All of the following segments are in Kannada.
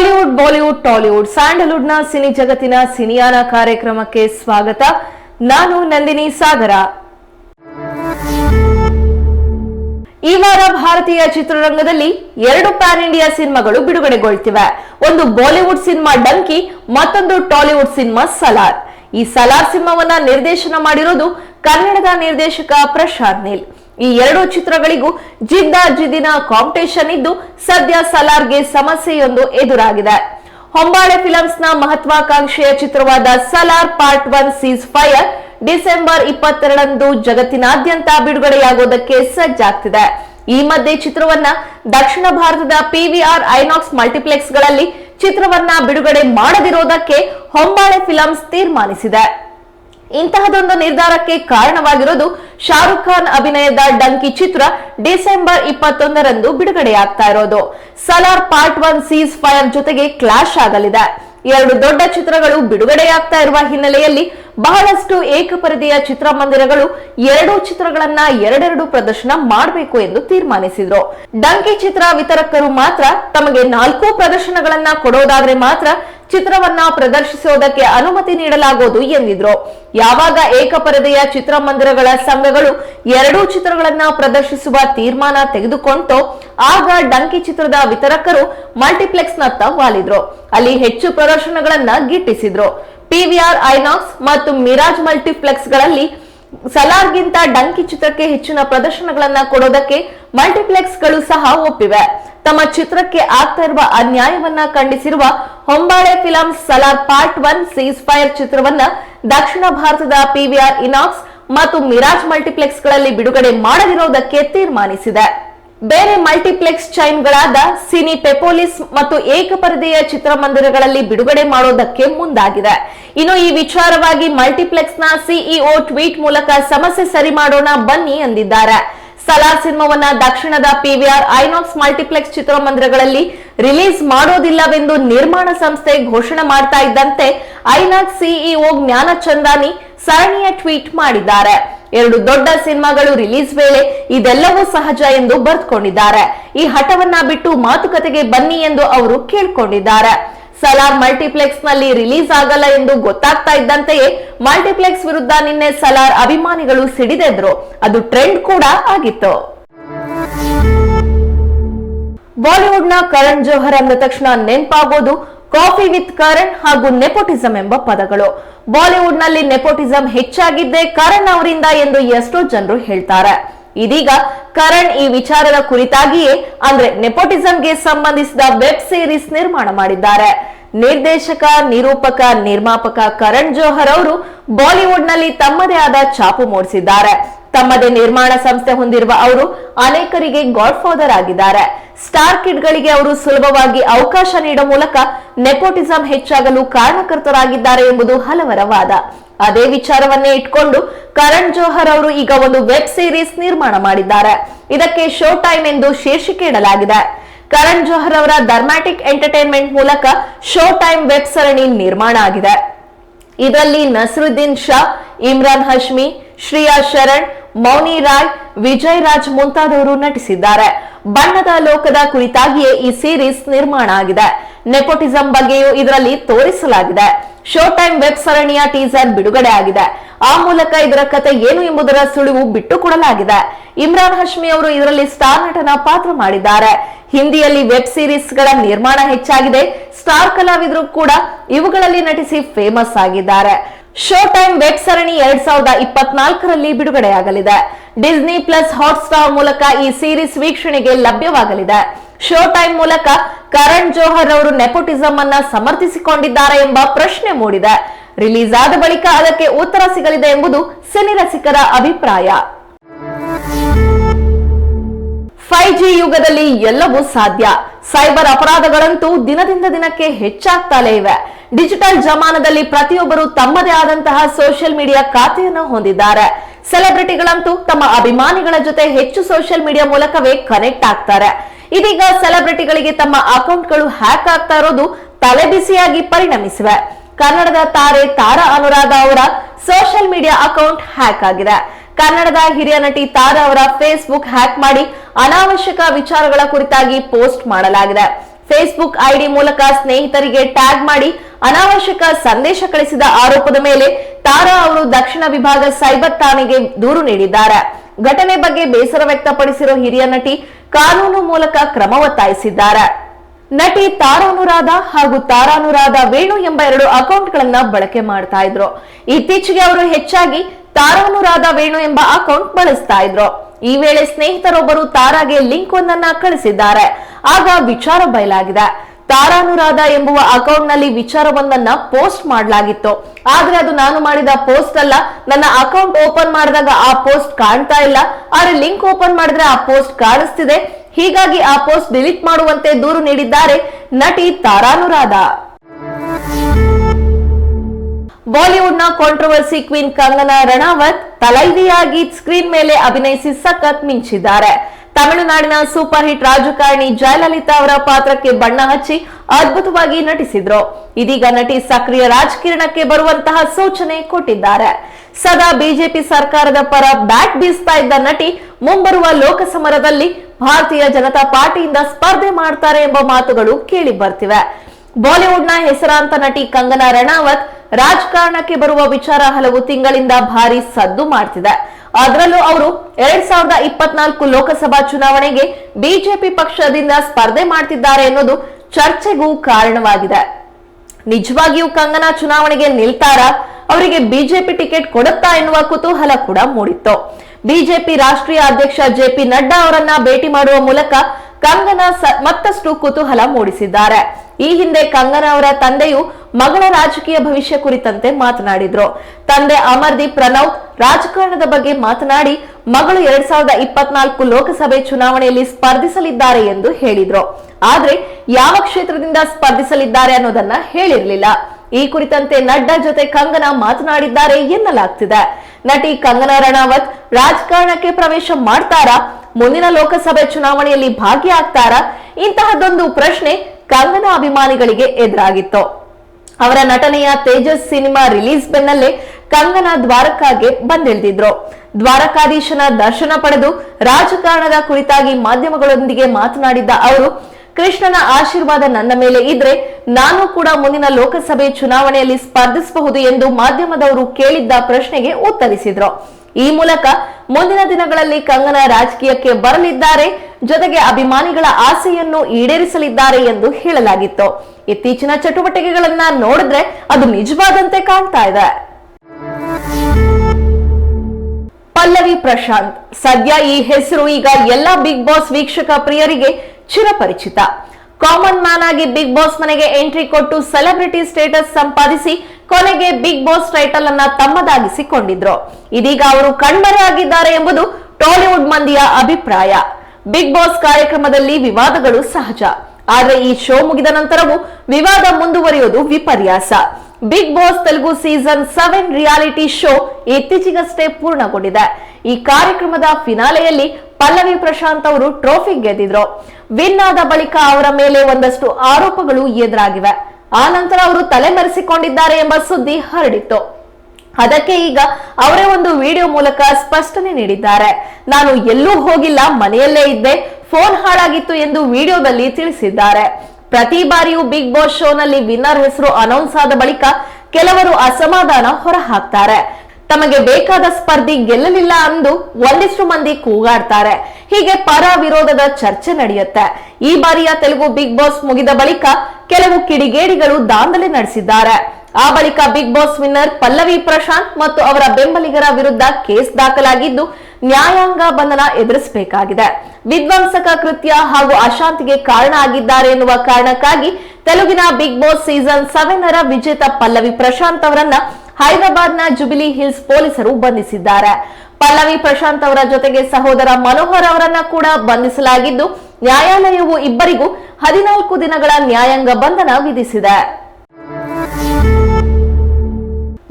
Hollywood Bollywood, Tollywood. ಸ್ಯಾಂಡಲ್ವುಡ್ನ ಸಿನಿ ಜಗತ್ತಿನ ಸಿನಿಯಾನ ಕಾರ್ಯಕ್ರಮಕ್ಕೆ ಸ್ವಾಗತ. ನಾನು ನಂದಿನಿ ಸಾಗರ. ಈ ವಾರ ಭಾರತೀಯ ಚಿತ್ರರಂಗದಲ್ಲಿ ಎರಡು ಪ್ಯಾನ್ ಇಂಡಿಯಾ ಸಿನಿಮಾಗಳು ಬಿಡುಗಡೆಗೊಳ್ತಿವೆ. ಒಂದು ಬಾಲಿವುಡ್ ಸಿನಿಮಾ ಡಂಕಿ, ಮತ್ತೊಂದು ಟಾಲಿವುಡ್ ಸಿನಿಮಾ ಸಲಾರ್. ಈ ಸಲಾರ್ ಸಿನಿಮಾವನ್ನ ನಿರ್ದೇಶನ ಮಾಡಿರೋದು ಕನ್ನಡದ ನಿರ್ದೇಶಕ ಪ್ರಶಾಂತ್ ನೀಲ್. ಈ ಎರಡು ಚಿತ್ರಗಳಿಗೂ ಜಿದ್ದಾಜಿದ್ದಿನ ಕಾಂಪಿಟೇಷನ್ ಇದ್ದು ಸದ್ಯ ಸಲಾರ್ಗೆ ಸಮಸ್ಯೆಯೊಂದು ಎದುರಾಗಿದೆ. ಹೊಂಬಾಳೆ ಫಿಲಮ್ಸ್ನ ಮಹತ್ವಾಕಾಂಕ್ಷೆಯ ಚಿತ್ರವಾದ Salaar part one ceasefire December ಇಪ್ಪತ್ತೆರಡರಂದು ಜಗತ್ತಿನಾದ್ಯಂತ ಬಿಡುಗಡೆಯಾಗೋದಕ್ಕೆ ಸಜ್ಜಾಗ್ತಿದೆ. ಈ ಮಧ್ಯೆ ಚಿತ್ರವನ್ನ ದಕ್ಷಿಣ ಭಾರತದ ಪಿವಿಆರ್ ಐನಾಕ್ಸ್ ಮಲ್ಟಿಪ್ಲೆಕ್ಸ್ಗಳಲ್ಲಿ ಚಿತ್ರವನ್ನ ಬಿಡುಗಡೆ ಮಾಡದಿರೋದಕ್ಕೆ ಹೊಂಬಾಳೆ ಫಿಲಮ್ಸ್ ತೀರ್ಮಾನಿಸಿದೆ. ಇಂತಹದೊಂದು ನಿರ್ಧಾರಕ್ಕೆ ಕಾರಣವಾಗಿರೋದು ಶಾರುಖ್ ಖಾನ್ ಅಭಿನಯದ ಡಂಕಿ ಚಿತ್ರ ಡಿಸೆಂಬರ್ ಇಪ್ಪತ್ತೊಂದರಂದು ಬಿಡುಗಡೆಯಾಗ್ತಾ ಇರೋದು. Salaar part one ceasefire ಜೊತೆಗೆ ಕ್ಲಾಶ್ ಆಗಲಿದೆ. ಎರಡು ದೊಡ್ಡ ಚಿತ್ರಗಳು ಬಿಡುಗಡೆಯಾಗ್ತಾ ಇರುವ ಹಿನ್ನೆಲೆಯಲ್ಲಿ ಬಹಳಷ್ಟು ಏಕಪರದೆಯ ಚಿತ್ರಮಂದಿರಗಳು ಎರಡು ಚಿತ್ರಗಳನ್ನ ಎರಡೆರಡು ಪ್ರದರ್ಶನ ಮಾಡಬೇಕು ಎಂದು ತೀರ್ಮಾನಿಸಿದ್ರು. ಡಂಕಿ ಚಿತ್ರ ವಿತರಕರು ಮಾತ್ರ ತಮಗೆ ನಾಲ್ಕು ಪ್ರದರ್ಶನಗಳನ್ನ ಕೊಡೋದಾದ್ರೆ ಮಾತ್ರ ಚಿತ್ರವನ್ನ ಪ್ರದರ್ಶಿಸೋದಕ್ಕೆ ಅನುಮತಿ ನೀಡಲಾಗುವುದು ಎಂದಿದ್ರು. ಯಾವಾಗ ಏಕಪರದೆಯ ಚಿತ್ರಮಂದಿರಗಳ ಸಂಘಗಳು ಎರಡೂ ಚಿತ್ರಗಳನ್ನ ಪ್ರದರ್ಶಿಸುವ ತೀರ್ಮಾನ ತೆಗೆದುಕೊಂಡೋ ಆಗ ಡಂಕಿ ಚಿತ್ರದ ವಿತರಕರು ಮಲ್ಟಿಪ್ಲೆಕ್ಸ್ ನತ್ತ ವಾಲಿದ್ರು. ಅಲ್ಲಿ ಹೆಚ್ಚು ಪ್ರದರ್ಶನಗಳನ್ನ ಗಿಟ್ಟಿಸಿದ್ರು. ಪಿವಿಆರ್, ಐನಾಕ್ಸ್ ಮತ್ತು ಮಿರಾಜ್ ಮಲ್ಟಿಪ್ಲೆಕ್ಸ್ಗಳಲ್ಲಿ ಸಲಾರ್ಗಿಂತ ಡಂಕಿ ಚಿತ್ರಕ್ಕೆ ಹೆಚ್ಚಿನ ಪ್ರದರ್ಶನಗಳನ್ನ ಕೊಡೋದಕ್ಕೆ ಮಲ್ಟಿಪ್ಲೆಕ್ಸ್ಗಳು ಸಹ ಒಪ್ಪಿವೆ. ತಮ್ಮ ಚಿತ್ರಕ್ಕೆ ಆಗ್ತಾ ಇರುವ ಅನ್ಯಾಯವನ್ನ ಖಂಡಿಸಿರುವ Hombale films Salaar part one ceasefire ಚಿತ್ರವನ್ನ ದಕ್ಷಿಣ ಭಾರತದ ಪಿವಿಆರ್ ಇನಾಕ್ಸ್ ಮತ್ತು ಮಿರಾಜ್ ಮಲ್ಟಿಪ್ಲೆಕ್ಸ್ಗಳಲ್ಲಿ ಬಿಡುಗಡೆ ಮಾಡದಿರೋದಕ್ಕೆ ತೀರ್ಮಾನಿಸಿದೆ. ಬೇರೆ ಮಲ್ಟಿಪ್ಲೆಕ್ಸ್ ಚೈನ್ಗಳಾದ ಸಿನಿ ಪೆಪೋಲಿಸ್ ಮತ್ತು ಏಕಪರದೆಯ ಚಿತ್ರಮಂದಿರಗಳಲ್ಲಿ ಬಿಡುಗಡೆ ಮಾಡೋದಕ್ಕೆ ಮುಂದಾಗಿದೆ. ಇನ್ನು ಈ ವಿಚಾರವಾಗಿ ಮಲ್ಟಿಪ್ಲೆಕ್ಸ್ನ ಸಿಇಒ ಟ್ವೀಟ್ ಮೂಲಕ ಸಮಸ್ಯೆ ಸರಿ ಮಾಡೋಣ ಬನ್ನಿ ಎಂದಿದ್ದಾರೆ. ಸಲಾರ್ ಸಿನಿಮಾವನ್ನ ದಕ್ಷಿಣದ ಪಿವಿಆರ್ ಐನಾಕ್ಸ್ ಮಲ್ಟಿಪ್ಲೆಕ್ಸ್ ಚಿತ್ರಮಂದಿರಗಳಲ್ಲಿ ರಿಲೀಸ್ ಮಾಡೋದಿಲ್ಲವೆಂದು ನಿರ್ಮಾಣ ಸಂಸ್ಥೆ ಘೋಷಣೆ ಮಾಡ್ತಾ ಇದ್ದಂತೆ ಐನಾಕ್ಸ್ ಸಿಇಒ ಜ್ಞಾನ ಚಂದಾನಿ ಸರಣಿಯ ಟ್ವೀಟ್ ಮಾಡಿದ್ದಾರೆ. ಎರಡು ದೊಡ್ಡ ಸಿನಿಮಾಗಳು ರಿಲೀಸ್ ವೇಳೆ ಇದೆಲ್ಲವೂ ಸಹಜ ಎಂದು ಬರೆದುಕೊಂಡಿದ್ದಾರೆ ಈ ಹಠವನ್ನ ಬಿಟ್ಟು ಮಾತುಕತೆಗೆ ಬನ್ನಿ ಎಂದು ಅವರು ಕೇಳ್ಕೊಂಡಿದ್ದಾರೆ. ಸಲಾರ್ ಮಲ್ಟಿಪ್ಲೆಕ್ಸ್ನಲ್ಲಿ ರಿಲೀಸ್ ಆಗಲ್ಲ ಎಂದು ಗೊತ್ತಾಗ್ತಾ ಇದ್ದಂತೆಯೇ ಮಲ್ಟಿಪ್ಲೆಕ್ಸ್ ವಿರುದ್ಧ ನಿನ್ನೆ ಸಲಾರ್ ಅಭಿಮಾನಿಗಳು ಸಿಡಿದೆದ್ರು. ಅದು ಟ್ರೆಂಡ್ ಕೂಡ ಆಗಿತ್ತು. ಬಾಲಿವುಡ್ನ ಕರಣ್ ಜೋಹರ್ ಅಂದ ತಕ್ಷಣ ನೆನಪಾಗೋದು ಕಾಫಿ ವಿತ್ ಕರಣ್ ಹಾಗೂ ನೆಪೋಟಿಸಂ ಎಂಬ ಪದಗಳು. ಬಾಲಿವುಡ್ನಲ್ಲಿ ನೆಪೋಟಿಸಂ ಹೆಚ್ಚಾಗಿದ್ದೇ ಕರಣ್ ಅವರಿಂದ ಎಂದು ಎಷ್ಟೋ ಜನರು ಹೇಳ್ತಾರೆ. ಇದೀಗ ಕರಣ್ ಈ ವಿಚಾರದ ಕುರಿತಾಗಿಯೇ ಅಂದ್ರೆ ನೆಪೋಟಿಸಂಗೆ ಸಂಬಂಧಿಸಿದ ವೆಬ್ ಸೀರೀಸ್ ನಿರ್ಮಾಣ ಮಾಡಿದ್ದಾರೆ. ನಿರ್ದೇಶಕ, ನಿರೂಪಕ, ನಿರ್ಮಾಪಕ ಕರಣ್ ಜೋಹರ್ ಅವರು ಬಾಲಿವುಡ್ನಲ್ಲಿ ತಮ್ಮದೇ ಆದ ಛಾಪು ಮೂಡಿಸಿದ್ದಾರೆ. ತಮ್ಮದೇ ನಿರ್ಮಾಣ ಸಂಸ್ಥೆ ಹೊಂದಿರುವ ಅವರು ಅನೇಕರಿಗೆ ಗಾಡ್ ಫಾದರ್ ಆಗಿದ್ದಾರೆ. ಸ್ಟಾರ್ ಕಿಡ್ಗಳಿಗೆ ಅವರು ಸುಲಭವಾಗಿ ಅವಕಾಶ ನೀಡುವ ಮೂಲಕ ನೆಪೋಟಿಸಂ ಹೆಚ್ಚಾಗಲು ಕಾರಣಕರ್ತರಾಗಿದ್ದಾರೆ ಎಂಬುದು ಹಲವರ ವಾದ. ಅದೇ ವಿಚಾರವನ್ನೇ ಇಟ್ಕೊಂಡು ಕರಣ್ ಜೋಹರ್ ಅವರು ಈಗ ಒಂದು ವೆಬ್ ಸೀರೀಸ್ ನಿರ್ಮಾಣ ಮಾಡಿದ್ದಾರೆ. ಇದಕ್ಕೆ ಶೋ ಟೈಮ್ ಎಂದು ಶೀರ್ಷಿಕೆ ಇಡಲಾಗಿದೆ. ಕರಣ್ ಜೋಹರ್ ಅವರ ಧರ್ಮ್ಯಾಟಿಕ್ ಎಂಟರ್ಟೈನ್ಮೆಂಟ್ ಮೂಲಕ ಶೋ ಟೈಮ್ ವೆಬ್ ಸರಣಿ ನಿರ್ಮಾಣ ಆಗಿದೆ. ಇದರಲ್ಲಿ ನಸರುದ್ದೀನ್ ಶಾ, ಇಮ್ರಾನ್ ಹಶ್ಮಿ ಶ್ರೇಯಾ ಶರಣ್ ಮೌನಿ ರಾಯ್, ವಿಜಯ್ ರಾಜ್ ಮುಂತಾದವರು ನಟಿಸಿದ್ದಾರೆ. ಬಣ್ಣದ ಲೋಕದ ಕುರಿತಾಗಿಯೇ ಈ ಸೀರೀಸ್ ನಿರ್ಮಾಣ ಆಗಿದೆ. ನೆಪೋಟಿಸಂ ಬಗ್ಗೆಯೂ ಇದರಲ್ಲಿ ತೋರಿಸಲಾಗಿದೆ. ಶೋ ಟೈಮ್ ವೆಬ್ ಸರಣಿಯ ಟೀಸರ್ ಬಿಡುಗಡೆ ಆಗಿದೆ. ಆ ಮೂಲಕ ಇದರ ಕತೆ ಏನು ಎಂಬುದರ ಸುಳಿವು ಬಿಟ್ಟು ಕೊಡಲಾಗಿದೆ ಇಮ್ರಾನ್ ಹಶ್ಮಿ ಅವರು ಇದರಲ್ಲಿ ಸ್ಟಾರ್ ನಟನ ಪಾತ್ರ ಮಾಡಿದ್ದಾರೆ. ಹಿಂದಿಯಲ್ಲಿ ವೆಬ್ ಸೀರೀಸ್ಗಳ ನಿರ್ಮಾಣ ಹೆಚ್ಚಾಗಿದೆ. ಸ್ಟಾರ್ ಕಲಾವಿದರು ಕೂಡ ಇವುಗಳಲ್ಲಿ ನಟಿಸಿ ಫೇಮಸ್ ಆಗಿದ್ದಾರೆ. ಶೋ ಟೈಮ್ ವೆಬ್ ಸರಣಿ ಎರಡ್ ಸಾವಿರದ ಇಪ್ಪತ್ನಾಲ್ಕರಲ್ಲಿ ಬಿಡುಗಡೆಯಾಗಲಿದೆ. ಡಿಸ್ನಿ ಪ್ಲಸ್ ಹಾಟ್ಸ್ಟಾರ್ ಮೂಲಕ ಈ ಸೀರೀಸ್ ವೀಕ್ಷಣೆಗೆ ಲಭ್ಯವಾಗಲಿದೆ. ಶೋ ಟೈಮ್ ಮೂಲಕ ಕರಣ್ ಜೋಹರ್ ಅವರು ನೆಪೋಟಿಸಂ ಅನ್ನ ಸಮರ್ಥಿಸಿಕೊಂಡಿದ್ದಾರೆ ಎಂಬ ಪ್ರಶ್ನೆ ಮೂಡಿದೆ. ರಿಲೀಸ್ ಆದ ಬಳಿಕ ಅದಕ್ಕೆ ಉತ್ತರ ಸಿಗಲಿದೆ ಎಂಬುದು ಸಿನಿರಸಿಕರ ಅಭಿಪ್ರಾಯ. ಫೈವ್ ಜಿ ಯುಗದಲ್ಲಿ ಎಲ್ಲವೂ ಸಾಧ್ಯ. ಸೈಬರ್ ಅಪರಾಧಗಳಂತೂ ದಿನದಿಂದ ದಿನಕ್ಕೆ ಹೆಚ್ಚಾಗ್ತಲೇ ಇವೆ. ಡಿಜಿಟಲ್ ಜಮಾನದಲ್ಲಿ ಪ್ರತಿಯೊಬ್ಬರು ತಮ್ಮದೇ ಆದಂತಹ ಸೋಷಿಯಲ್ ಮೀಡಿಯಾ ಖಾತೆಯನ್ನು ಹೊಂದಿದ್ದಾರೆ. ಸೆಲೆಬ್ರಿಟಿಗಳಂತೂ ತಮ್ಮ ಅಭಿಮಾನಿಗಳ ಜೊತೆ ಹೆಚ್ಚು ಸೋಷಿಯಲ್ ಮೀಡಿಯಾ ಮೂಲಕವೇ ಕನೆಕ್ಟ್ ಆಗ್ತಾರೆ. ಇದೀಗ ಸೆಲೆಬ್ರಿಟಿಗಳಿಗೆ ತಮ್ಮ ಅಕೌಂಟ್ಗಳು ಹ್ಯಾಕ್ ಆಗ್ತಾ ಇರೋದು ತಲೆಬಿಸಿಯಾಗಿ ಪರಿಣಮಿಸಿವೆ. ಕನ್ನಡದ ತಾರೆ ತಾರಾ ಅನುರಾಧ ಅವರ ಸೋಷಿಯಲ್ ಮೀಡಿಯಾ ಅಕೌಂಟ್ ಹ್ಯಾಕ್ ಆಗಿದೆ. ಕನ್ನಡದ ಹಿರಿಯ ನಟಿ ತಾರಾ ಅವರ ಫೇಸ್ಬುಕ್ ಹ್ಯಾಕ್ ಮಾಡಿ ಅನಾವಶ್ಯಕ ವಿಚಾರಗಳ ಕುರಿತಾಗಿ ಪೋಸ್ಟ್ ಮಾಡಲಾಗಿದೆ. ಫೇಸ್ಬುಕ್ ಐಡಿ ಮೂಲಕ ಸ್ನೇಹಿತರಿಗೆ ಟ್ಯಾಗ್ ಮಾಡಿ ಅನಾವಶ್ಯಕ ಸಂದೇಶ ಕಳಿಸಿದ ಆರೋಪದ ಮೇಲೆ ತಾರಾ ಅವರು ದಕ್ಷಿಣ ವಿಭಾಗ ಸೈಬರ್ ಠಾಣೆಗೆ ದೂರು ನೀಡಿದ್ದಾರೆ. ಘಟನೆ ಬಗ್ಗೆ ಬೇಸರ ವ್ಯಕ್ತಪಡಿಸಿರೋ ಹಿರಿಯ ನಟಿ ಕಾನೂನು ಮೂಲಕ ಕ್ರಮ ಒತ್ತಾಯಿಸಿದ್ದಾರೆ. ನಟಿ ತಾರಾನುರಾಧ ಹಾಗೂ ತಾರಾನುರಾಧ ವೇಣು ಎಂಬ ಎರಡು ಅಕೌಂಟ್ಗಳನ್ನ ಬಳಕೆ ಮಾಡ್ತಾ ಇದ್ರು. ಇತ್ತೀಚೆಗೆ ಅವರು ಹೆಚ್ಚಾಗಿ ತಾರಾನುರಾಧ ವೇಣು ಎಂಬ ಅಕೌಂಟ್ ಬಳಸ್ತಾ ಇದ್ರು. ಈ ವೇಳೆ ಸ್ನೇಹಿತರೊಬ್ಬರು ತಾರಾಗೆ ಲಿಂಕ್ ಒಂದನ್ನ ಕಳಿಸಿದ್ದಾರೆ. ಆಗ ವಿಚಾರ ಬಯಲಾಗಿದೆ. ತಾರಾನುರಾಧ ಎಂಬುವ ಅಕೌಂಟ್ನಲ್ಲಿ ವಿಚಾರವೊಂದನ್ನ ಪೋಸ್ಟ್ ಮಾಡಲಾಗಿತ್ತು. ಆದ್ರೆ ಅದು ನಾನು ಮಾಡಿದ ಪೋಸ್ಟ್ ಅಲ್ಲ. ನನ್ನ ಅಕೌಂಟ್ ಓಪನ್ ಮಾಡಿದಾಗ ಆ ಪೋಸ್ಟ್ ಕಾಣ್ತಾ ಇಲ್ಲ. ಆದ್ರೆ ಲಿಂಕ್ ಓಪನ್ ಮಾಡಿದ್ರೆ ಆ ಪೋಸ್ಟ್ ಕಾಣಿಸ್ತಿದೆ. ಹೀಗಾಗಿ ಆ ಪೋಸ್ಟ್ ಡಿಲೀಟ್ ಮಾಡುವಂತೆ ದೂರು ನೀಡಿದ್ದಾರೆ ನಟಿ ತಾರಾನುರಾಧ. ಬಾಲಿವುಡ್ನ ಕಾಂಟ್ರವರ್ಸಿ ಕ್ವೀನ್ ಕಂಗನಾ ರಣಾವತ್ ತಲೈವಿಯಾಗಿ ಸ್ಕ್ರೀನ್ ಮೇಲೆ ಅಭಿನಯಿಸಿ ಸಖತ್ ಮಿಂಚಿದ್ದಾರೆ. ತಮಿಳುನಾಡಿನ ಸೂಪರ್ ಹಿಟ್ ರಾಜಕಾರಣಿ ಜಯಲಲಿತಾ ಅವರ ಪಾತ್ರಕ್ಕೆ ಬಣ್ಣ ಹಚ್ಚಿ ಅದ್ಭುತವಾಗಿ ನಟಿಸಿದ್ರು. ಇದೀಗ ನಟಿ ಸಕ್ರಿಯ ರಾಜಕಾರಣಕ್ಕೆ ಬರುವಂತಹ ಸೂಚನೆ ಕೊಟ್ಟಿದ್ದಾರೆ. ಸದಾ ಬಿಜೆಪಿ ಸರ್ಕಾರದ ಪರ ಬ್ಯಾಟ್ ಬೀಸ್ತಾ ಇದ್ದ ನಟಿ ಮುಂಬರುವ ಲೋಕಸಮರದಲ್ಲಿ ಭಾರತೀಯ ಜನತಾ ಪಾರ್ಟಿಯಿಂದ ಸ್ಪರ್ಧೆ ಮಾಡ್ತಾರೆ ಎಂಬ ಮಾತುಗಳು ಕೇಳಿ ಬರ್ತಿವೆ. ಬಾಲಿವುಡ್ನ ಹೆಸರಾಂತ ನಟಿ ಕಂಗನಾ ರಣಾವತ್ ರಾಜಕಾರಣಕ್ಕೆ ಬರುವ ವಿಚಾರ ಹಲವು ತಿಂಗಳಿಂದ ಭಾರಿ ಸದ್ದು ಮಾಡ್ತಿದೆ. ಅದರಲ್ಲೂ ಅವರು ಎರಡ್ ಸಾವಿರದ ಇಪ್ಪತ್ನಾಲ್ಕು ಲೋಕಸಭಾ ಚುನಾವಣೆಗೆ ಬಿಜೆಪಿ ಪಕ್ಷದಿಂದ ಸ್ಪರ್ಧೆ ಮಾಡ್ತಿದ್ದಾರೆ ಎನ್ನುವುದು ಚರ್ಚೆಗೂ ಕಾರಣವಾಗಿದೆ. ನಿಜವಾಗಿಯೂ ಕಂಗನಾ ಚುನಾವಣೆಗೆ ನಿಲ್ತಾರ? ಅವರಿಗೆ ಬಿಜೆಪಿ ಟಿಕೆಟ್ ಕೊಡುತ್ತಾ ಎನ್ನುವ ಕುತೂಹಲ ಕೂಡ ಮೂಡಿತ್ತು. ಬಿಜೆಪಿ ರಾಷ್ಟ್ರೀಯ ಅಧ್ಯಕ್ಷ ಜೆಪಿ ನಡ್ಡಾ ಅವರನ್ನ ಭೇಟಿ ಮಾಡುವ ಮೂಲಕ ಕಂಗನಾ ಮತ್ತಷ್ಟು ಕುತೂಹಲ ಮೂಡಿಸಿದ್ದಾರೆ. ಈ ಹಿಂದೆ ಕಂಗನಾ ಅವರ ತಂದೆಯು ಮಗಳ ರಾಜಕೀಯ ಭವಿಷ್ಯ ಕುರಿತಂತೆ ಮಾತನಾಡಿದ್ರು. ತಂದೆ ಅಮರ್ದೀಪ್ ಪ್ರಣವ್ ರಾಜಕಾರಣದ ಬಗ್ಗೆ ಮಾತನಾಡಿ, ಮಗಳು ಎರಡ್ ಸಾವಿರದ ಇಪ್ಪತ್ನಾಲ್ಕು ಲೋಕಸಭೆ ಚುನಾವಣೆಯಲ್ಲಿ ಸ್ಪರ್ಧಿಸಲಿದ್ದಾರೆ ಎಂದು ಹೇಳಿದ್ರು. ಆದ್ರೆ ಯಾವ ಕ್ಷೇತ್ರದಿಂದ ಸ್ಪರ್ಧಿಸಲಿದ್ದಾರೆ ಅನ್ನೋದನ್ನ ಹೇಳಿರ್ಲಿಲ್ಲ. ಈ ಕುರಿತಂತೆ ನಡ್ಡಾ ಜೊತೆ ಕಂಗನಾ ಮಾತನಾಡಿದ್ದಾರೆ ಎನ್ನಲಾಗ್ತಿದೆ. ನಟಿ ಕಂಗನಾ ರಣಾವತ್ ರಾಜಕಾರಣಕ್ಕೆ ಪ್ರವೇಶ ಮಾಡ್ತಾರಾ? ಮುಂದಿನ ಲೋಕಸಭೆ ಚುನಾವಣೆಯಲ್ಲಿ ಭಾಗಿಯಾಗ್ತಾರ? ಇಂತಹದೊಂದು ಪ್ರಶ್ನೆ ಕಂಗನಾ ಅಭಿಮಾನಿಗಳಿಗೆ ಎದುರಾಗಿತ್ತು. ಅವರ ನಟನೆಯ ತೇಜಸ್ ಸಿನಿಮಾ ರಿಲೀಸ್ ಬೆನ್ನಲ್ಲೇ ಕಂಗನಾ ದ್ವಾರಕಾಗೆ ಬಂದಿಳಿದಿದ್ರು. ದ್ವಾರಕಾಧೀಶನ ದರ್ಶನ ಪಡೆದು ರಾಜಕಾರಣದ ಕುರಿತಾಗಿ ಮಾಧ್ಯಮಗಳೊಂದಿಗೆ ಮಾತನಾಡಿದ್ದ ಅವರು, ಕೃಷ್ಣನ ಆಶೀರ್ವಾದ ನನ್ನ ಮೇಲೆ ಇದ್ರೆ ನಾನು ಕೂಡ ಮುಂದಿನ ಲೋಕಸಭೆ ಚುನಾವಣೆಯಲ್ಲಿ ಸ್ಪರ್ಧಿಸಬಹುದು ಎಂದು ಮಾಧ್ಯಮದವರು ಕೇಳಿದ್ದ ಪ್ರಶ್ನೆಗೆ ಉತ್ತರಿಸಿದ್ರು. ಈ ಮೂಲಕ ಮುಂದಿನ ದಿನಗಳಲ್ಲಿ ಕಂಗನಾ ರಾಜಕೀಯಕ್ಕೆ ಬರಲಿದ್ದಾರೆ, ಜೊತೆಗೆ ಅಭಿಮಾನಿಗಳ ಆಸೆಯನ್ನು ಈಡೇರಿಸಲಿದ್ದಾರೆ ಎಂದು ಹೇಳಲಾಗಿತ್ತು. ಇತ್ತೀಚಿನ ಚಟುವಟಿಕೆಗಳನ್ನ ನೋಡಿದ್ರೆ ಅದು ನಿಜವಾದಂತೆ ಕಾಣ್ತಾ ಇದೆ. ಪಲ್ಲವಿ ಪ್ರಶಾಂತ್, ಸದ್ಯ ಈ ಹೆಸರು ಈಗ ಎಲ್ಲಾ ಬಿಗ್ ಬಾಸ್ ವೀಕ್ಷಕ ಪ್ರಿಯರಿಗೆ ಚಿರಪರಿಚಿತ. ಕಾಮನ್ ಮ್ಯಾನ್ ಆಗಿ ಬಿಗ್ ಬಾಸ್ ಮನೆಗೆ ಎಂಟ್ರಿ ಕೊಟ್ಟು ಸೆಲೆಬ್ರಿಟಿ ಸ್ಟೇಟಸ್ ಸಂಪಾದಿಸಿ ಕೊನೆಗೆ ಬಿಗ್ ಬಾಸ್ ಟೈಟಲ್ ಅನ್ನ ತಮ್ಮದಾಗಿಸಿಕೊಂಡಿದ್ರು. ಇದೀಗ ಅವರು ಕಣ್ಮರೆ ಆಗಿದ್ದಾರೆ ಎಂಬುದು ಟಾಲಿವುಡ್ ಮಂದಿಯ ಅಭಿಪ್ರಾಯ. ಬಿಗ್ ಬಾಸ್ ಕಾರ್ಯಕ್ರಮದಲ್ಲಿ ವಿವಾದಗಳು ಸಹಜ. ಆದ್ರೆ ಈ ಶೋ ಮುಗಿದ ನಂತರವೂ ವಿವಾದ ಮುಂದುವರಿಯೋದು ವಿಪರ್ಯಾಸ. Big boss Telugu season seven reality show ಇತ್ತೀಚೆಗಷ್ಟೇ ಪೂರ್ಣಗೊಂಡಿದೆ. ಈ ಕಾರ್ಯಕ್ರಮದ ಫಿನಾಲೆಯಲ್ಲಿ ಪಲ್ಲವಿ ಪ್ರಶಾಂತ್ ಅವರು ಟ್ರೋಫಿ ಗೆದ್ದಿದ್ರು. ವಿನ್ ಆದ ಬಳಿಕ ಅವರ ಮೇಲೆ ಒಂದಷ್ಟು ಆರೋಪಗಳು ಎದುರಾಗಿವೆ. ಆ ನಂತರ ಅವರು ತಲೆಮರೆಸಿಕೊಂಡಿದ್ದಾರೆ ಎಂಬ ಸುದ್ದಿ ಹರಡಿತ್ತು. ಅದಕ್ಕೆ ಈಗ ಅವರೇ ಒಂದು ವಿಡಿಯೋ ಮೂಲಕ ಸ್ಪಷ್ಟನೆ ನೀಡಿದ್ದಾರೆ. ನಾನು ಎಲ್ಲೂ ಹೋಗಿಲ್ಲ, ಮನೆಯಲ್ಲೇ ಇದ್ದೆ, ಫೋನ್ ಹಾಳಾಗಿತ್ತು ಎಂದು ವಿಡಿಯೋದಲ್ಲಿ ತಿಳಿಸಿದ್ದಾರೆ. ಪ್ರತಿ ಬಾರಿಯೂ ಬಿಗ್ ಬಾಸ್ ಶೋನಲ್ಲಿ ವಿನ್ನರ್ ಹೆಸರು ಅನೌನ್ಸ್ ಆದ ಬಳಿಕ ಕೆಲವರು ಅಸಮಾಧಾನ ಹೊರಹಾಕ್ತಾರೆ. ತಮಗೆ ಬೇಕಾದ ಸ್ಪರ್ಧಿ ಗೆಲ್ಲಲಿಲ್ಲ ಅಂದು ಒಂದಿಷ್ಟು ಮಂದಿ ಕೂಗಾಡ್ತಾರೆ. ಹೀಗೆ ಪರ ವಿರೋಧದ ಚರ್ಚೆ ನಡೆಯುತ್ತೆ. ಈ ಬಾರಿಯ ತೆಲುಗು ಬಿಗ್ ಬಾಸ್ ಮುಗಿದ ಬಳಿಕ ಕೆಲವು ಕಿಡಿಗೇಡಿಗಳು ದಾಂಧಲೆ ನಡೆಸಿದ್ದಾರೆ. ಆ ಬಳಿಕ big boss winner Pallavi Prashanth ಮತ್ತು ಅವರ ಬೆಂಬಲಿಗರ ವಿರುದ್ಧ ಕೇಸ್ ದಾಖಲಾಗಿದ್ದು ನ್ಯಾಯಾಂಗ ಬಂಧನ ಎದುರಿಸಬೇಕಾಗಿದೆ. ವಿಧ್ವಂಸಕ ಕೃತ್ಯ ಹಾಗೂ ಅಶಾಂತಿಗೆ ಕಾರಣ ಆಗಿದ್ದಾರೆ ಎನ್ನುವ ಕಾರಣಕ್ಕಾಗಿ ತೆಲುಗಿನ ಬಿಗ್ ಬಾಸ್ ಸೀಸನ್ ಸೆವೆನ್ ವಿಜೇತ ಪಲ್ಲವಿ ಪ್ರಶಾಂತ್ ಅವರನ್ನ ಹೈದರಾಬಾದ್ನ ಜುಬಿಲಿ ಹಿಲ್ಸ್ ಪೊಲೀಸರು ಬಂಧಿಸಿದ್ದಾರೆ. ಪಲ್ಲವಿ ಪ್ರಶಾಂತ್ ಅವರ ಜೊತೆಗೆ ಸಹೋದರ ಮನೋಹರ್ ಅವರನ್ನ ಕೂಡ ಬಂಧಿಸಲಾಗಿದ್ದು, ನ್ಯಾಯಾಲಯವು ಇಬ್ಬರಿಗೂ ಹದಿನಾಲ್ಕು ದಿನಗಳ ನ್ಯಾಯಾಂಗ ಬಂಧನ ವಿಧಿಸಿದೆ.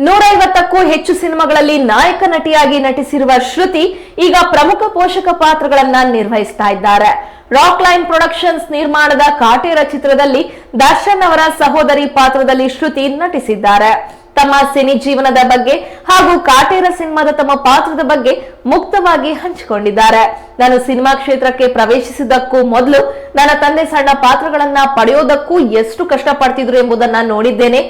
ನೂರೈವತ್ತಕ್ಕೂ ಹೆಚ್ಚು ಸಿನಿಮಾಗಳಲ್ಲಿ ನಾಯಕ ನಟಿಯಾಗಿ ನಟಿಸಿರುವ ಶ್ರುತಿ ಈಗ ಪ್ರಮುಖ ಪೋಷಕ ಪಾತ್ರಗಳನ್ನ ನಿರ್ವಹಿಸ್ತಾ ಇದ್ದಾರೆ. ರಾಕ್ ಲೈನ್ ಪ್ರೊಡಕ್ಷನ್ಸ್ ನಿರ್ಮಾಣದ ಕಾಟೇರ ಚಿತ್ರದಲ್ಲಿ ದರ್ಶನ್ ಅವರ ಸಹೋದರಿ ಪಾತ್ರದಲ್ಲಿ ಶ್ರುತಿ ನಟಿಸಿದ್ದಾರೆ. ತಮ್ಮ ಸಿನಿ ಜೀವನದ ಬಗ್ಗೆ ಹಾಗೂ ಕಾಟೇರ ಸಿನಿಮಾದ ತಮ್ಮ ಪಾತ್ರದ ಬಗ್ಗೆ ಮುಕ್ತವಾಗಿ ಹಂಚಿಕೊಂಡಿದ್ದಾರೆ. ನಾನು ಸಿನಿಮಾ ಕ್ಷೇತ್ರಕ್ಕೆ ಪ್ರವೇಶಿಸಿದ್ದಕ್ಕೂ ಮೊದಲು ನನ್ನ ತಂದೆ ಸಣ್ಣ ಪಾತ್ರಗಳನ್ನ ಪಡೆಯೋದಕ್ಕೂ ಎಷ್ಟು ಕಷ್ಟಪಡ್ತಿದ್ರು ಎಂಬುದನ್ನ ನೋಡಿದ್ದೇನೆ.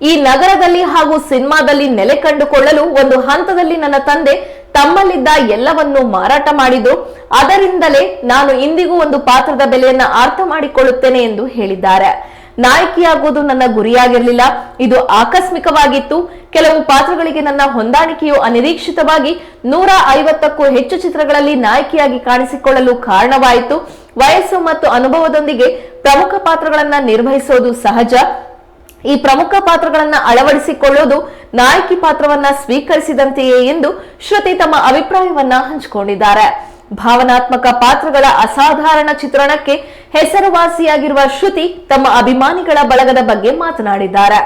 ಈ ನಗರದಲ್ಲಿ ಹಾಗೂ ಸಿನಿಮಾದಲ್ಲಿ ನೆಲೆ ಕಂಡುಕೊಳ್ಳಲು ಒಂದು ಹಂತದಲ್ಲಿ ನನ್ನ ತಂದೆ ತಮ್ಮಲ್ಲಿದ್ದ ಎಲ್ಲವನ್ನೂ ಮಾರಾಟ ಮಾಡಿದ್ದು, ಅದರಿಂದಲೇ ನಾನು ಇಂದಿಗೂ ಒಂದು ಪಾತ್ರದ ಬೆಲೆಯನ್ನ ಅರ್ಥ ಮಾಡಿಕೊಳ್ಳುತ್ತೇನೆ ಎಂದು ಹೇಳಿದ್ದಾರೆ. ನಾಯಕಿಯಾಗುವುದು ನನ್ನ ಗುರಿಯಾಗಿರಲಿಲ್ಲ. ಇದು ಆಕಸ್ಮಿಕವಾಗಿತ್ತು. ಕೆಲವು ಪಾತ್ರಗಳಿಗೆ ನನ್ನ ಹೊಂದಾಣಿಕೆಯು ಅನಿರೀಕ್ಷಿತವಾಗಿ ನೂರ ಐವತ್ತಕ್ಕೂ ಹೆಚ್ಚು ಚಿತ್ರಗಳಲ್ಲಿ ನಾಯಕಿಯಾಗಿ ಕಾಣಿಸಿಕೊಳ್ಳಲು ಕಾರಣವಾಯಿತು. ವಯಸ್ಸು ಮತ್ತು ಅನುಭವದೊಂದಿಗೆ ಪ್ರಮುಖ ಪಾತ್ರಗಳನ್ನ ನಿರ್ವಹಿಸೋದು ಸಹಜ. ಈ ಪ್ರಮುಖ ಪಾತ್ರಗಳನ್ನ ಅಳವಡಿಸಿಕೊಳ್ಳುವುದು ನಾಯಕಿ ಪಾತ್ರವನ್ನ ಸ್ವೀಕರಿಸಿದಂತೆಯೇ ಎಂದು ಶ್ರುತಿ ತಮ್ಮ ಅಭಿಪ್ರಾಯವನ್ನ ಹಂಚಿಕೊಂಡಿದ್ದಾರೆ. ಭಾವನಾತ್ಮಕ ಪಾತ್ರಗಳ ಅಸಾಧಾರಣ ಚಿತ್ರಣಕ್ಕೆ ಹೆಸರುವಾಸಿಯಾಗಿರುವ ಶ್ರುತಿ ತಮ್ಮ ಅಭಿಮಾನಿಗಳ ಬಳಗದ ಬಗ್ಗೆ ಮಾತನಾಡಿದ್ದಾರೆ.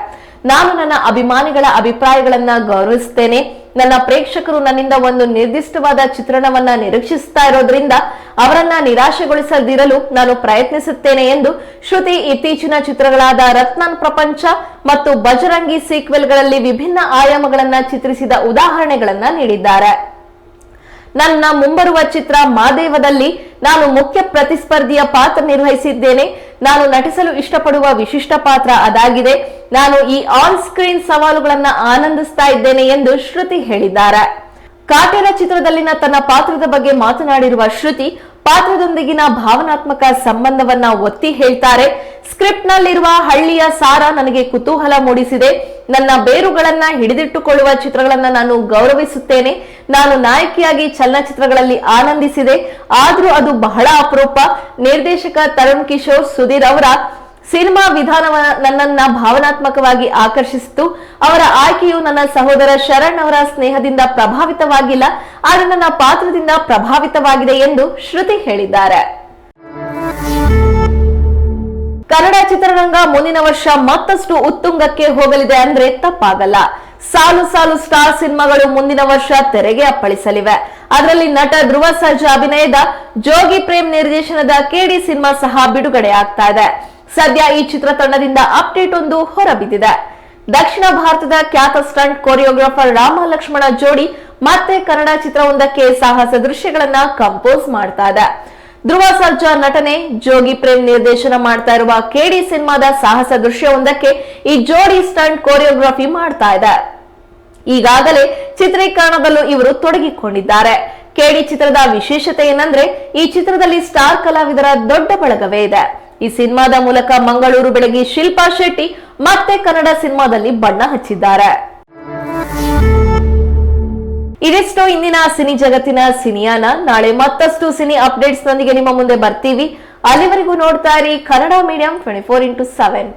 ನಾನು ನನ್ನ ಅಭಿಮಾನಿಗಳ ಅಭಿಪ್ರಾಯಗಳನ್ನ ಗೌರವಿಸುತ್ತೇನೆ ನನ್ನ ಪ್ರೇಕ್ಷಕರು ನನ್ನಿಂದ ಒಂದು ನಿರ್ದಿಷ್ಟವಾದ ಚಿತ್ರಣವನ್ನ ನಿರೀಕ್ಷಿಸ್ತಾ ಇರೋದ್ರಿಂದ ಅವರನ್ನ ನಿರಾಶೆಗೊಳಿಸದಿರಲು ನಾನು ಪ್ರಯತ್ನಿಸುತ್ತೇನೆ ಎಂದು ಶ್ರುತಿ ಇತ್ತೀಚಿನ ಚಿತ್ರಗಳಾದ ರತ್ನನ್ ಪ್ರಪಂಚ ಮತ್ತು ಬಜರಂಗಿ ಸೀಕ್ವೆಲ್ಗಳಲ್ಲಿ ವಿಭಿನ್ನ ಆಯಾಮಗಳನ್ನ ಚಿತ್ರಿಸಿದ ಉದಾಹರಣೆಗಳನ್ನ ನೀಡಿದ್ದಾರೆ. ನನ್ನ ಮುಂಬರುವ ಚಿತ್ರ ಮಾದೇವದಲ್ಲಿ ನಾನು ಮುಖ್ಯ ಪ್ರತಿಸ್ಪರ್ಧಿಯ ಪಾತ್ರ ನಿರ್ವಹಿಸಿದ್ದೇನೆ. ನಾನು ನಟಿಸಲು ಇಷ್ಟಪಡುವ ವಿಶಿಷ್ಟ ಪಾತ್ರ ಅದಾಗಿದೆ. ನಾನು ಈ ಆನ್ ಸ್ಕ್ರೀನ್ ಸವಾಲುಗಳನ್ನ ಆನಂದಿಸ್ತಾ ಇದ್ದೇನೆ ಎಂದು ಶ್ರುತಿ ಹೇಳಿದ್ದಾರೆ. ಕಾಟೇರ ಚಿತ್ರದಲ್ಲಿನ ತನ್ನ ಪಾತ್ರದ ಬಗ್ಗೆ ಮಾತನಾಡಿರುವ ಶ್ರುತಿ, ಪಾತ್ರದೊಂದಿಗಿನ ಭಾವನಾತ್ಮಕ ಸಂಬಂಧವನ್ನ ಒತ್ತಿ ಹೇಳ್ತಾರೆ. ಸ್ಕ್ರಿಪ್ಟ್ ನಲ್ಲಿರುವ ಹಳ್ಳಿಯ ಸಾರ ನನಗೆ ಕುತೂಹಲ ಮೂಡಿಸಿದೆ. ನನ್ನ ಬೇರುಗಳನ್ನ ಹಿಡಿದಿಟ್ಟುಕೊಳ್ಳುವ ಚಿತ್ರಗಳನ್ನ ನಾನು ಗೌರವಿಸುತ್ತೇನೆ. ನಾನು ನಾಯಕಿಯಾಗಿ ಚಲನಚಿತ್ರಗಳಲ್ಲಿ ಆನಂದಿಸಿದೆ. ಆದ್ರೂ ಅದು ಬಹಳ ಅಪರೂಪ. ನಿರ್ದೇಶಕ ತರುಣ್ ಕಿಶೋರ್, ಸುಧೀರ್ ಅವರ ಸಿನಿಮಾ ವಿಧಾನವ ನನ್ನನ್ನ ಭಾವನಾತ್ಮಕವಾಗಿ ಆಕರ್ಷಿಸಿತು. ಅವರ ಆಯ್ಕೆಯು ನನ್ನ ಸಹೋದರ ಶರಣ್ ಅವರ ಸ್ನೇಹದಿಂದ ಪ್ರಭಾವಿತವಾಗಿಲ್ಲ. ಆದರೆ ನನ್ನ ಪಾತ್ರದಿಂದ ಪ್ರಭಾವಿತವಾಗಿದೆ ಎಂದು ಶ್ರುತಿ ಹೇಳಿದ್ದಾರೆ. ಕನ್ನಡ ಚಿತ್ರರಂಗ ಮುಂದಿನ ವರ್ಷ ಮತ್ತಷ್ಟು ಉತ್ತುಂಗಕ್ಕೆ ಹೋಗಲಿದೆ ಅಂದ್ರೆ ತಪ್ಪಾಗಲ್ಲ. ಸಾಲು ಸಾಲು ಸ್ಟಾರ್ ಸಿನಿಮಾಗಳು ಮುಂದಿನ ವರ್ಷ ತೆರೆಗೆ ಅಪ್ಪಳಿಸಲಿವೆ. ಅದರಲ್ಲಿ ನಟ ಧ್ರುವ ಸರ್ಜಾ ಅಭಿನಯದ ಜೋಗಿ ಪ್ರೇಮ್ ನಿರ್ದೇಶನದ ಕೆಡಿ ಸಿನಿಮಾ ಸಹ ಬಿಡುಗಡೆ ಆಗ್ತಾ ಇದೆ. ಸದ್ಯ ಈ ಚಿತ್ರತಂಡದಿಂದ ಅಪ್ಡೇಟ್ ಒಂದು ಹೊರಬಿದ್ದಿದೆ. ದಕ್ಷಿಣ ಭಾರತದ ಖ್ಯಾತ ಸ್ಟಂಟ್ ಕೊರಿಯೋಗ್ರಾಫರ್ ರಾಮ ಲಕ್ಷ್ಮಣ ಜೋಡಿ ಮತ್ತೆ ಕನ್ನಡ ಚಿತ್ರವೊಂದಕ್ಕೆ ಸಾಹಸ ದೃಶ್ಯಗಳನ್ನ ಕಂಪೋಸ್ ಮಾಡ್ತಾ ಇದೆ. ಧ್ರುವ ಸರ್ಜಾ ನಟನೆ, ಜೋಗಿ ಪ್ರೇಮ್ ನಿರ್ದೇಶನ ಮಾಡ್ತಾ ಇರುವ ಕೆಡಿ ಸಿನಿಮಾದ ಸಾಹಸ ದೃಶ್ಯವೊಂದಕ್ಕೆ ಈ ಜೋಡಿ ಸ್ಟಂಟ್ ಕೊರಿಯೋಗ್ರಫಿ ಮಾಡ್ತಾ ಇದೆ. ಈಗಾಗಲೇ ಚಿತ್ರೀಕರಣದಲ್ಲೂ ಇವರು ತೊಡಗಿಕೊಂಡಿದ್ದಾರೆ. ಕೆಡಿ ಚಿತ್ರದ ವಿಶೇಷತೆ ಏನಂದ್ರೆ ಈ ಚಿತ್ರದಲ್ಲಿ ಸ್ಟಾರ್ ಕಲಾವಿದರ ದೊಡ್ಡ ಬಳಗವೇ ಇದೆ. ಈ ಸಿನಿಮಾದ ಮೂಲಕ ಮಂಗಳೂರು ಬೆಳಗ್ಗೆ ಶಿಲ್ಪಾ ಶೆಟ್ಟಿ ಮತ್ತೆ ಕನ್ನಡ ಸಿನಿಮಾದಲ್ಲಿ ಬಣ್ಣ ಹಚ್ಚಿದ್ದಾರೆ. ಇದಿಷ್ಟು ಇಂದಿನ ಸಿನಿ ಜಗತ್ತಿನ ಸಿನಿಯಾನ. ನಾಳೆ ಮತ್ತಷ್ಟು ಸಿನಿ ಅಪ್ಡೇಟ್ಸ್ ನೊಂದಿಗೆ ನಿಮ್ಮ ಮುಂದೆ ಬರ್ತೀವಿ. ಅಲ್ಲಿವರೆಗೂ ನೋಡ್ತಾ ಇರಿ Kannada medium twenty four into seven